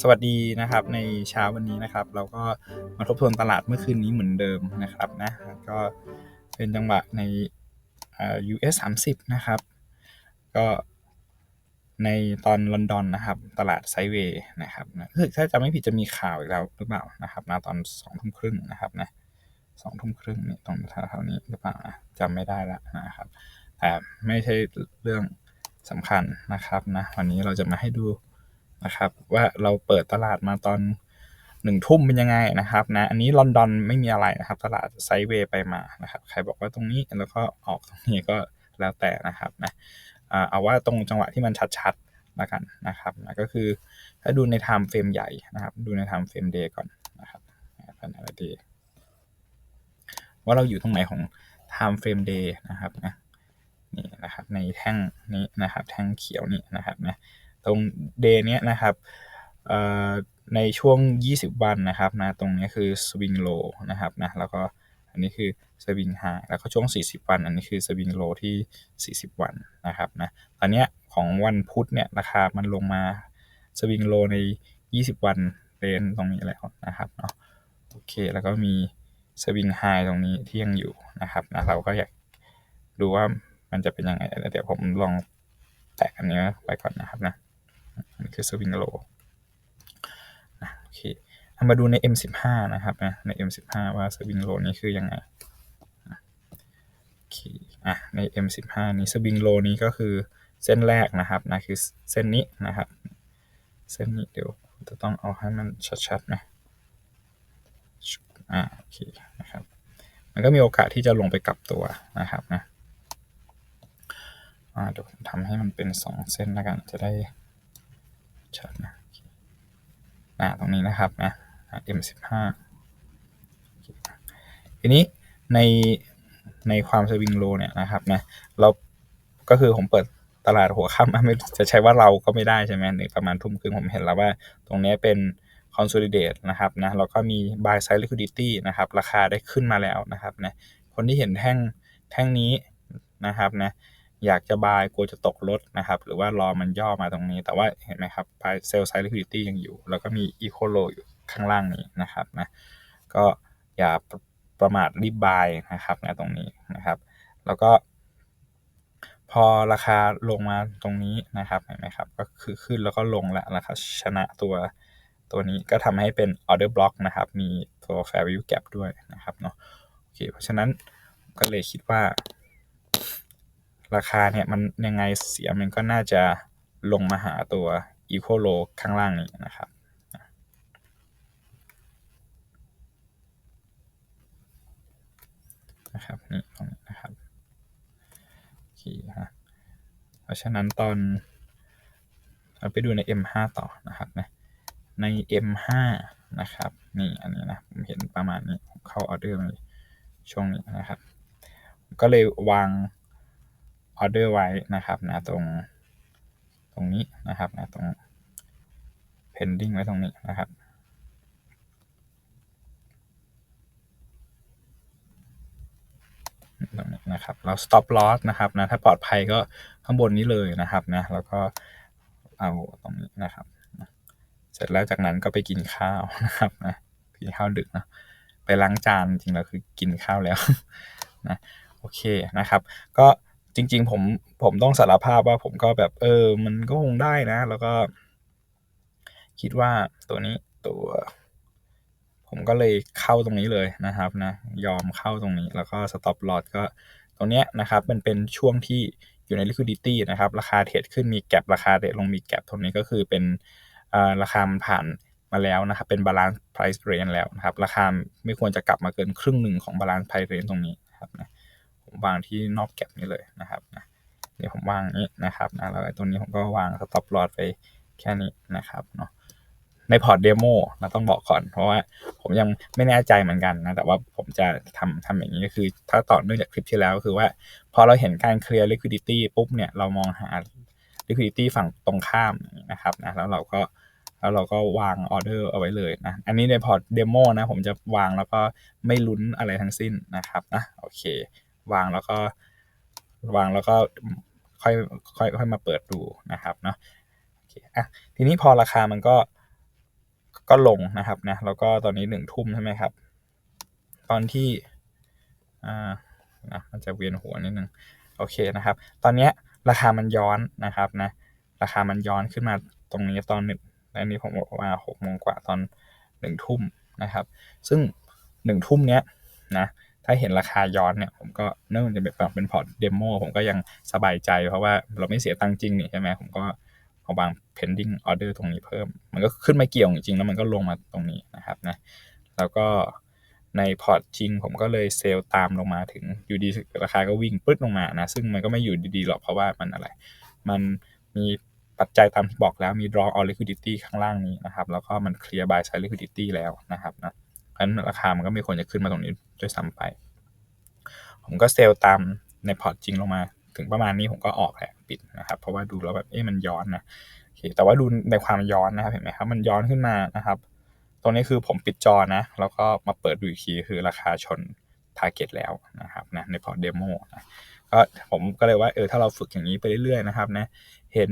สวัสดีนะครับในเช้าวันนี้นะครับ เราก็มาทบทวนตลาดเมื่อคืนนี้เหมือนเดิมนะครับนะก็เป็นจังหวะในอ่า US 30 นะครับ ก็ในตอนลอนดอนนะครับ ตลาดไซเวย์นะครับนะคือถ้าจำไม่ผิดจะมีข่าวอีกแล้วหรือเปล่านะครับนะตอนสองทุ่มครึ่งนะครับนะสองทุ่มครึ่งนี่ตรงแถวๆนี้หรือเปล่านะจำไม่ได้ละนะครับแต่ไม่ใช่เรื่องสำคัญนะครับนะวันนี้เราจะมาให้ดู นะครับ ว่าเราเปิดตลาดมาตอนหนึ่งทุ่มเป็นยังไงนะครับนะอันนี้ลอนดอนไม่มีอะไรนะครับ ตลาดไซด์เวย์ไปมานะครับ ใครบอกว่าตรงนี้แล้วก็ออกตรงนี้ก็แล้วแต่นะครับนะเอาว่าตรงจังหวะที่มันชัดๆแล้วกันนะครับนะก็คือถ้าดูในไทม์เฟรมใหญ่นะครับ ดูในไทม์เฟรมเดย์ก่อนนะครับพันธะเดย์ว่าเราอยู่ตรงไหนของ time frame day นะครับนะนี่นะครับในแท่งนี้นะครับ แท่งเขียวนี่นะครับนะ ตรง day เนี้ยนะครับในช่วง 20 วันนะครับนะตรงนี้คือ swing low นะครับนะแล้วก็อันนี้คือ swing high แล้วก็ช่วง 40 วัน อันนี้คือ swing low ที่ 40 วันนะครับนะตอนนี้ของวันพุธเนี่ยราคามันลงมา swing low ใน 20 วันเรนตรงนี้แล้วนะครับเนาะโอเคแล้วก็มีสวิงไฮตรงนี้ที่ยังอยู่นะครับนะเราก็อยากดูว่ามันจะเป็นยังไงเดี๋ยวผมลองแตะอันนี้ไปก่อนนะครับนะ นี่คือสวิงโลนะโอเคเอามาดูใน M15 นะครับนะใน M15 ว่าสวิงโลนี้คือยังไงโอเคอะใน M15 นี้สวิงโลนี้ก็คือเส้นแรกนะครับนะคือเส้นนี้นะครับเส้นนี้เดี๋ยวจะต้องเอาให้มันชัดๆนะอ่าโอเคนะครับมันก็มีโอกาสที่จะลงไปกลับตัวนะครับนะอ่าเดี๋ยวผมทำให้มันเป็นสองเส้นแล้วกันจะได้ ชัดนะอ่าตรงนี้นะครับนะ M15 ทีนี้ในในความสวิงโลเนี่ยนะครับนะเราก็คือผมเปิดตลาดหัวค่ำไม่จะใช้ว่าเราก็ไม่ได้ใช่ไหมในประมาณทุ่มครึ่งผมเห็นแล้วว่าตรงนี้เป็น consolidate นะครับนะแล้วก็มี buy side liquidity นะครับราคาได้ขึ้นมาแล้วนะครับนะคนที่เห็นแท่งแท่งนี้นะครับนะ อยากจะ buy กลัวจะตกลดนะครับ หรือว่ารอมันย่อมาตรงนี้ แต่ว่าเห็นไหมครับ buy sell side liquidity ยังอยู่ แล้วก็มี equal low อยู่ข้างล่างนี้นะครับนะก็อย่าประมาทรีบ buy นะครับนะตรงนี้นะครับ แล้วก็พอราคาลงมาตรงนี้นะครับเห็นไหมครับก็คือขึ้นแล้วก็ลงแล้วราคาชนะตัวตัวนี้ก็ทำให้เป็น order block นะครับ มีตัว fair value gap ด้วยนะครับเนาะโอเคเพราะฉะนั้นก็เลยคิดว่า ราคาเนี่ยมันยังไงเสียมันก็น่าจะลงมาหาตัว equal low ข้างล่างนี้นะครับนะครับนี่ตรงนี้นะครับโอเคฮะเพราะฉะนั้นตอนเราไปดูใน M5 ต่อนะครับนะใน M5 นะครับนี่อันนี้นะผมเห็นประมาณนี้เข้าออเดอร์มาช่วงนี้นะครับ ก็เลยวาง ออเดอร์ไว้นะครับนะตรงตรงนี้นะครับนะตรง pending ไว้ตรงนี้นะครับตรงนี้นะครับ เรา stop loss นะครับนะถ้าปลอดภัยก็ข้างบนนี้เลยนะครับนะแล้วก็เอาตรงนี้นะครับ เสร็จแล้วจากนั้นก็ไปกินข้าวนะครับนะกินข้าวดึกนะไปล้างจานจริงแล้วคือกินข้าวแล้วนะโอเคนะครับ ก็ จริง ๆ ผมผมต้องสารภาพว่าผมก็แบบ เออ มันก็คงได้นะ แล้วก็ คิดว่าตัวนี้ตัว ผมก็เลยเข้าตรงนี้เลยนะครับนะ ยอมเข้าตรงนี้ แล้วก็ stop loss ก็ตรงเนี้ยนะครับ มันเป็นช่วงที่อยู่ใน liquidity นะครับ ราคาเทรดขึ้นมีแกลบราคาเทรดลงมีแกลบตรงนี้ก็คือเป็นราคามันผ่านมาแล้วนะครับ เป็น balance price range แล้วนะครับ ราคาไม่ควรจะกลับมาเกินครึ่งหนึ่งของ balance price range ตรงนี้นะครับนะ ผมวางที่นอกแก็บนี้เลยนะครับนะเดี๋ยวผมวางนี้นะครับนะแล้วตัวนี้ผมก็วาง stop loss ไปแค่นี้นะครับเนาะในพอร์ตเดโมเราต้องบอกก่อน เพราะว่าผมยังไม่แน่ใจเหมือนกันนะ แต่ว่าผมจะทำทำอย่างนี้ก็คือ ถ้าต่อเนื่องจากคลิปที่แล้วก็คือว่า พอเราเห็นการเคลียร์ liquidity ปุ๊บเนี่ย เรามองหา liquidity ฝั่งตรงข้ามนะครับนะแล้วเราก็แล้วเราก็วางออเดอร์เอาไว้เลยนะ อันนี้ในพอร์ตเดโมนะ ผมจะวางแล้วก็ไม่ลุ้นอะไรทั้งสิ้นนะครับนะโอเค วางแล้วก็วางแล้วก็ค่อยค่อยค่อยมาเปิดดูนะครับเนาะโอเคอะทีนี้พอราคามันก็ก็ลงนะครับนะแล้วก็ตอนนี้หนึ่งทุ่มใช่ไหมครับ ตอนที่อ่านะมันจะเวียนหัวนิดนึงโอเคนะครับ ตอนเนี้ยราคามันย้อนนะครับนะราคามันย้อนขึ้นมาตรงนี้ตอนหนึ่งอันนี้ผมบอกว่าหกโมงกว่าตอนหนึ่งทุ่มนะครับ ซึ่งหนึ่งทุ่มเนี้ยนะ ถ้าเห็นราคาย้อนเนี่ยผมก็เนื่องจากแบบเป็นพอร์ตเดโมผมก็ยังสบายใจ เพราะว่าเราไม่เสียตังค์จริงนี่ใช่ไหมผมก็เอาวาง pending order ตรงนี้เพิ่ม มันก็ขึ้นมาเกี่ยวจริงๆ แล้วมันก็ลงมาตรงนี้นะครับนะแล้วก็ในพอร์ตจริงผมก็เลยเซลล์ตามลงมาถึงอยู่ดีราคาก็วิ่งปึ๊ดลงมานะซึ่งมันก็ไม่อยู่ดีๆหรอกเพราะว่ามันอะไร มันมีปัจจัยตามที่บอกแล้วมี draw on liquidity ข้างล่างนี้นะครับ แล้วก็มัน clear by side liquidity แล้วนะครับนะ เพราะฉะนั้นราคามันก็ไม่ควรจะขึ้นมาตรงนี้ด้วยซ้ำไป ผมก็เซลล์ตามในพอร์ตจริงลงมา ถึงประมาณนี้ผมก็ออกแหละปิดนะครับ เพราะว่าดูแล้วแบบเอ๊ะมันย้อนนะโอเคแต่ว่าดูในความย้อนนะครับเห็นไหมครับมันย้อนขึ้นมานะครับ ตรงนี้คือผมปิดจอนะ แล้วก็มาเปิดดูอีกทีคือราคาชน t a r g e t แล้วนะครับนะในพอร์ตเดโมนะก็ผมก็เลยว่าเออถ้าเราฝึกอย่างนี้ไปเรื่อยๆนะครับนะเห็น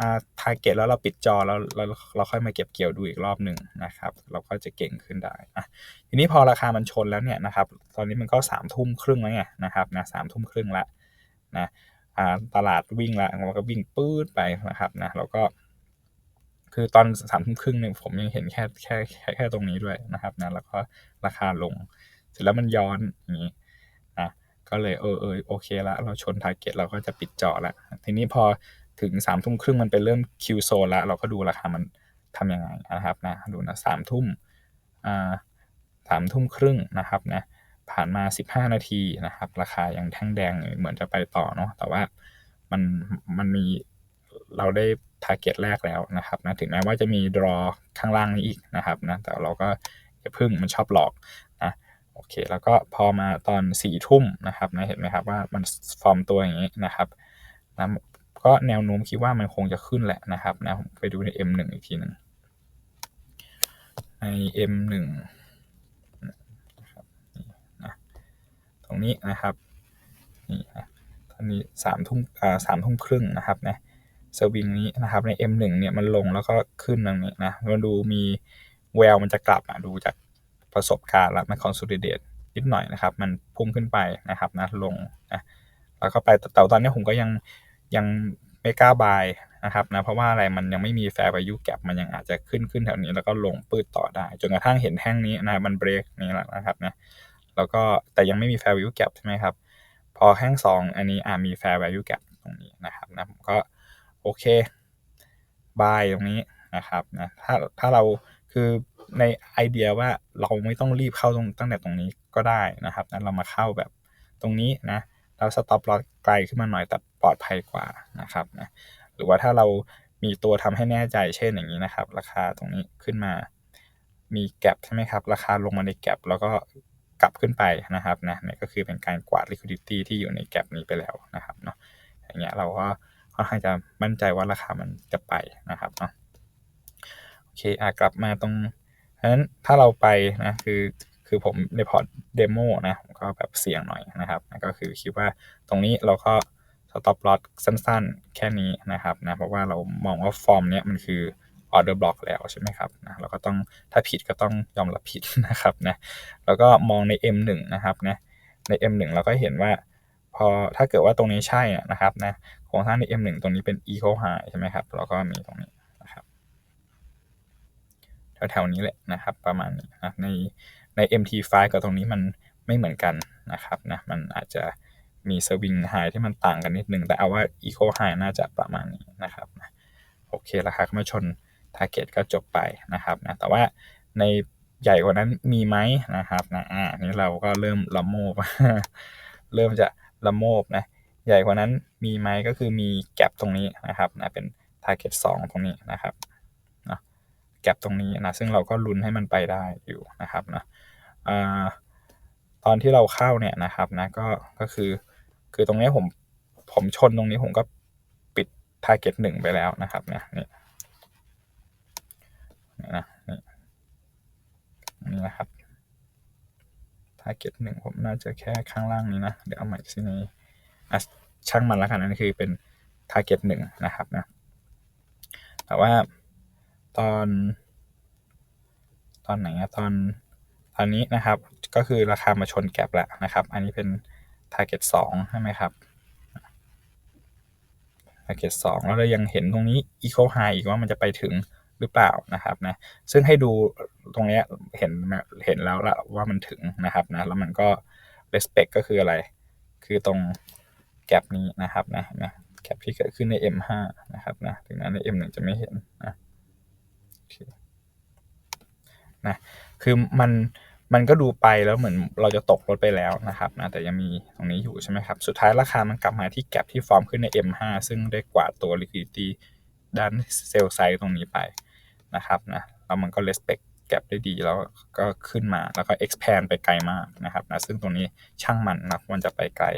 อ่า t a r g e t แล้วเราปิดจอแล้วเราเราค่อยมาเก็บเกี่ยวดูอีกรอบหนึ่งนะครับ เราก็จะเก่งขึ้นได้อะทีนี้พอราคามันชนแล้วเนี่ยนะครับ ตอนนี้มันก็สามทุ่มครึ่งแล้วไงนะครับนะสามทุ่มครึ่งละนะอ่าตลาดวิ่งละมันก็วิ่งปื๊ดไปนะครับนะแล้วก็ คือตอนสามทุ่มครึ่งเนี่ยผมยังเห็นแค่แค่แค่แค่ตรงนี้ด้วยนะครับนะแล้วก็ราคาลง เสร็จแล้วมันย้อนอย่างนี้นะก็เลยเออเออโอเคละเราชนทาร์เก็ตเราก็จะปิดจอละทีนี้พอ ถึงสามทุ่มครึ่งมันเป็นเริ่มคิวโซนละเราก็ดูราคามันทำยังไงนะครับนะดูนะสามทุ่มอ่าสามทุ่มครึ่งนะครับนะผ่านมา 15 นาทีนะครับ ราคายังแท่งแดงเหมือนจะไปต่อเนาะแต่ว่ามันมันมีเราได้ทาร์เก็ตแรกแล้วนะครับนะถึงแม้ว่าจะมีดรอข้างล่างนี้อีกนะครับนะแต่เราก็อย่าพึ่งมันชอบหลอกนะโอเค แล้วก็พอมาตอนสี่ทุ่มนะครับนะเห็นไหมครับว่ามันฟอร์มตัวอย่างนี้นะครับนะ ก็แนวโน้มคิดว่ามันคงจะขึ้นแหละนะครับนะผมไปดูใน M1 อีกทีหนึ่งใน M1 นะนะตรงนี้นะครับนี่นะตอนนี้สามทุ่มอ่าสามทุ่มครึ่งนะครับนะสวิงนี้นะครับใน M1 เนี่ยมันลงแล้วก็ขึ้นตรงนี้นะมาดูมีแววมันจะกลับอะดูจากประสบการณ์แล้วมันคอนโซลิเดตนิดหน่อยนะครับ มันพุ่งขึ้นไปนะครับนะลงนะแล้วก็ไปแต่ตอนนี้ผมก็ยัง ยังไม่กล้าบายนะครับนะเพราะว่าอะไรมันยังไม่มีแฟร์วายุแกรมันยังอาจจะขึ้นขึ้นแถวนี้แล้วก็ลงปืดต่อได้ จนกระทั่งเห็นแท่งนี้นะมันเบรกนี้แหละนะครับนะแล้วก็แต่ยังไม่มีแฟร์วายุแกรใช่ไหมครับพอแท่งสองอันนี้อ่ามีแฟร์วายุแกรตรงนี้นะครับนะผมก็โอเคบายตรงนี้นะครับนะถ้าถ้าเราคือในไอเดียว่าเราไม่ต้องรีบเข้าตรงตั้งแต่ตรงนี้ก็ได้นะครับนั้นเรามาเข้าแบบตรงนี้นะเราสต็อปลอไกลขึ้นมาหน่อยแต่ ปลอดภัยกว่านะครับนะหรือว่าถ้าเรามีตัวทำให้แน่ใจเช่นอย่างนี้นะครับ ราคาตรงนี้ขึ้นมา มีแกลบใช่ไหมครับ ราคาลงมาในแกลบแล้วก็กลับขึ้นไปนะครับนะนี่ก็คือเป็นการกวาด liquidity ที่อยู่ในแกลบนี้ไปแล้วนะครับเนาะอย่างเงี้ยเราก็ค่อนข้างจะมั่นใจว่าราคามันจะไปนะครับเนาะโอเคอะกลับมาตรงเพราะฉะนั้นถ้าเราไปนะคือคือผมในพอร์ตเดโมนะผมก็แบบเสี่ยงหน่อยนะครับก็คือคิดว่าตรงนี้เราก็ สต็อปลอตสั้นๆ แค่นี้นะครับนะเพราะว่าเรามองว่าฟอร์มเนี้ยมันคือออเดอร์บล็อกแล้วใช่ไหมครับนะเราก็ต้องถ้าผิดก็ต้องยอมรับผิดนะครับนะแล้วก็มองใน M1 นะครับนะใน M1 เราก็เห็นว่าพอถ้าเกิดว่าตรงนี้ใช่นะครับนะโครงสร้างใน M1 ตรงนี้เป็น equal high ใช่ไหมครับแล้วก็มีตรงนี้นะครับแถวๆนี้แหละนะครับประมาณนี้นะในใน MT5 กับตรงนี้มันไม่เหมือนกันนะครับนะมันอาจจะ มีสวิงไฮที่มันต่างกันนิดนึง แต่เอาว่า Eco High น่าจะประมาณนี้นะครับโอเค ราคาก็มาชน Target ก็จบไปนะครับนะแต่ว่าในใหญ่กว่านั้นมีไหมนะครับนะอ่านี้เราก็เริ่มละโมบ เริ่มจะละโมบนะใหญ่กว่านั้นมีไหมก็คือมีแกลบตรงนี้นะครับนะเป็น Target 2 ตรงนี้นะครับนะแกลบตรงนี้นะซึ่งเราก็ลุ้นให้มันไปได้อยู่นะครับนะอ่าตอนที่เราเข้าเนี่ยนะครับนะก็ก็คือ คือตรงนี้ผมผมชนตรงนี้ผมก็ปิด target หนึ่งไปแล้วนะครับเนี่ยนี่นะนี่นี่นะครับ target หนึ่งผมน่าจะแค่ข้างล่างนี้นะ เดี๋ยวเอาใหม่สินี้อ่ช่างมันแล้วกันนั่นคือเป็น target หนึ่งนะครับนะแต่ว่าตอนตอนไหนอะตอนตอนนี้นะครับ ก็คือราคามาชนแก็บแล้วนะครับ อันนี้เป็น target 2 ใช่ไหมครับ target 2 แล้วเรายังเห็นตรงนี้ equal high อีกว่ามันจะไปถึงหรือเปล่านะครับนะ ซึ่งให้ดูตรงนี้เห็นเห็นแล้วละว่ามันถึงนะครับนะ แล้วมันก็ respect ก็คืออะไร คือตรงแกลบนี้นะครับนะนะแกลบที่เกิดขึ้นใน M5 นะครับนะ ถึงนั้นใน M1 จะไม่เห็นนะนะ คือมัน มันก็ดูไปแล้วเหมือนเราจะตกรถไปแล้วนะครับนะแต่ยังมีตรงนี้อยู่ใช่ไหมครับ สุดท้ายราคามันกลับมาที่แกลบที่ฟอร์มขึ้นใน M5 ซึ่งได้กว่าตัว liquidity ด้านเซลล์ไซด์ตรงนี้ไปนะครับนะแล้วมันก็ respect แกลบได้ดีแล้วก็ขึ้นมาแล้วก็ expand ไปไกลมากนะครับนะซึ่งตรงนี้ช่างมันนะมันจะไปไกล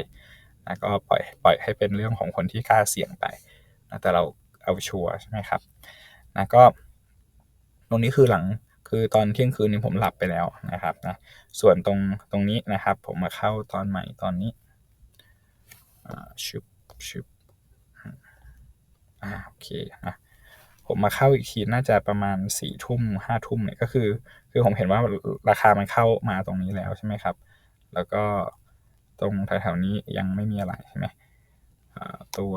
นะก็ปล่อยปล่อยให้เป็นเรื่องของคนที่กล้าเสี่ยงไปนะแต่เราเอาชัวร์ใช่ไหมครับนะก็ตรงนี้คือหลัง คือตอนเที่ยงคืนนี้ผมหลับไปแล้วนะครับนะส่วนตรงตรงนี้นะครับ ผมมาเข้าตอนใหม่ตอนนี้ชุบชุบอ่าโอเคนะผมมาเข้าอีกทีน่าจะประมาณสี่ทุ่มห้าทุ่มเนี่ยก็คือ คือผมเห็นว่าราคามันเข้ามาตรงนี้แล้วใช่ไหมครับ แล้วก็ตรงแถวๆนี้ยังไม่มีอะไรใช่ไหมตัว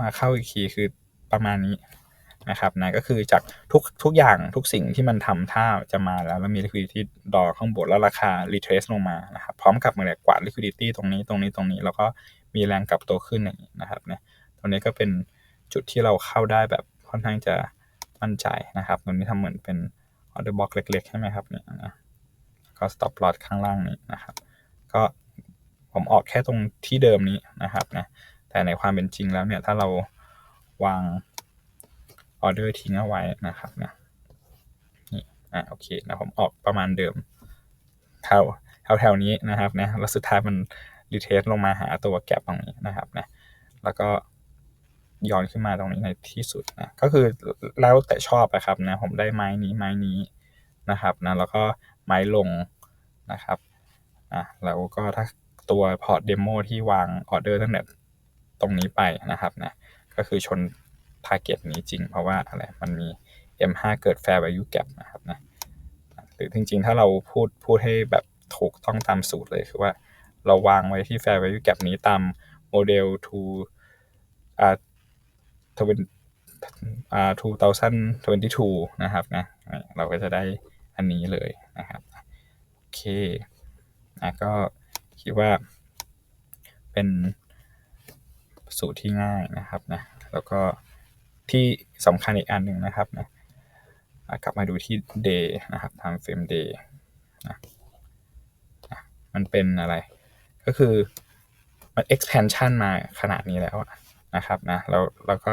มาเข้าอีกทีคือประมาณนี้ นะครับนะก็คือจากทุกทุกอย่างทุกสิ่งที่มันทำท่าจะมาแล้ว แล้วมี liquidity ดอข้างบนแล้วราคา retrace ลงมานะครับพร้อมกับมือกวาด liquidity ตรงนี้ตรงนี้ตรงนี้ แล้วก็มีแรงกลับตัวขึ้นอย่างนี้นะครับเนะตรงนี้ก็เป็นจุดที่เราเข้าได้แบบค่อนข้างจะมั่นใจนะครับตรงนี้ทำเหมือนเป็น order block เล็กๆใช่ไหมครับเนี่ยนะก็ stop loss ข้างล่างนี้นะครับ ก็ผมออกแค่ตรงที่เดิมนี้นะครับนะแต่ในความเป็นจริงแล้วเนี่ยถ้าเราวาง ออเดอร์ทิ้งเอาไว้นะครับนะนี่อ่าโอเคนะผมออกประมาณเดิมแถวแถวแถวนี้นะครับนะแล้วสุดท้ายมันรีเทสลงมาหาตัวแก็บตรงนี้นะครับนะแล้วก็ย้อนขึ้นมาตรงนี้ในที่สุดนะก็คือแล้วแต่ชอบนะครับนะผมได้ไม้นี้ไม้นี้นะครับนะแล้วก็ไม้ลงนะครับอะแล้วก็ถ้าตัวพอร์ตเดโมที่วางออเดอร์ตั้งแต่ตรงนี้ไปนะครับนะก็คือชน target นี้จริง เพราะว่าอะไรมันมี M5 เกิด fair value gap นะครับนะหรือจริง ๆ ถ้าเราพูดพูดให้แบบถูกต้องตามสูตรเลยคือว่าเราวางไว้ที่ fair value gap นี้ตามโมเดล to อ่าทเวนอ่า2022นะครับนะเราก็จะได้อันนี้เลยนะครับโอเคนะก็คิดว่าเป็นสูตรที่ง่ายนะครับนะแล้วก็ ที่สำคัญอีกอันหนึ่งนะครับนะกลับมาดูที่ day นะครับ time frame day นะมันเป็นอะไร ก็คือมัน expansion มาขนาดนี้แล้วนะครับนะแล้วแล้วก็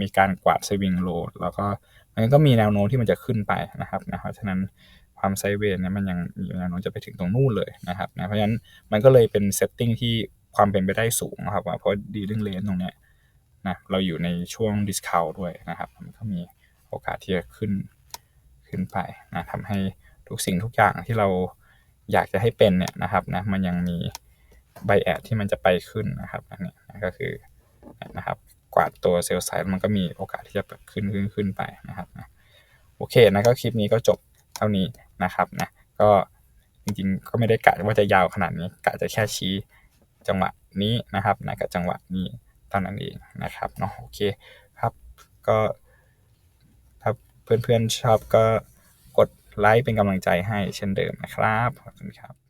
มีการกวาด swing low แล้วก็มันก็มีแนวโน้มที่มันจะขึ้นไปนะครับนะเพราะฉะนั้นความไซเวย์เนี่ยมันยังมีแนวโน้มจะไปถึงตรงนู่นเลยนะครับนะเพราะฉะนั้นมันก็เลยเป็นเซตติ้งที่ความเป็นไปได้สูงนะครับเพราะดีลิงเลนตรงเนี้ย นะเราอยู่ในช่วง discount ด้วยนะครับมันก็มีโอกาสที่จะขึ้นขึ้นไปนะทำให้ทุกสิ่งทุกอย่างที่เราอยากจะให้เป็นเนี่ยนะครับนะมันยังมีไบแอดที่มันจะไปขึ้นนะครับอันนี้ก็คือนะครับกวาดตัวเซลล์ไซด์มันก็มีโอกาสที่จะขึ้นขึ้นขึ้นไปนะครับนะโอเคนะก็คลิปนี้ก็จบเท่านี้นะครับนะก็จริงๆก็ไม่ได้กะว่าจะยาวขนาดนี้กะจะแค่ชี้จังหวะนี้นะครับนะกับจังหวะนี้ เท่านั้นเองนะครับเนาะโอเคครับก็ถ้าเพื่อนๆชอบก็กดไลค์เป็นกำลังใจให้เช่นเดิมนะครับขอบคุณครับ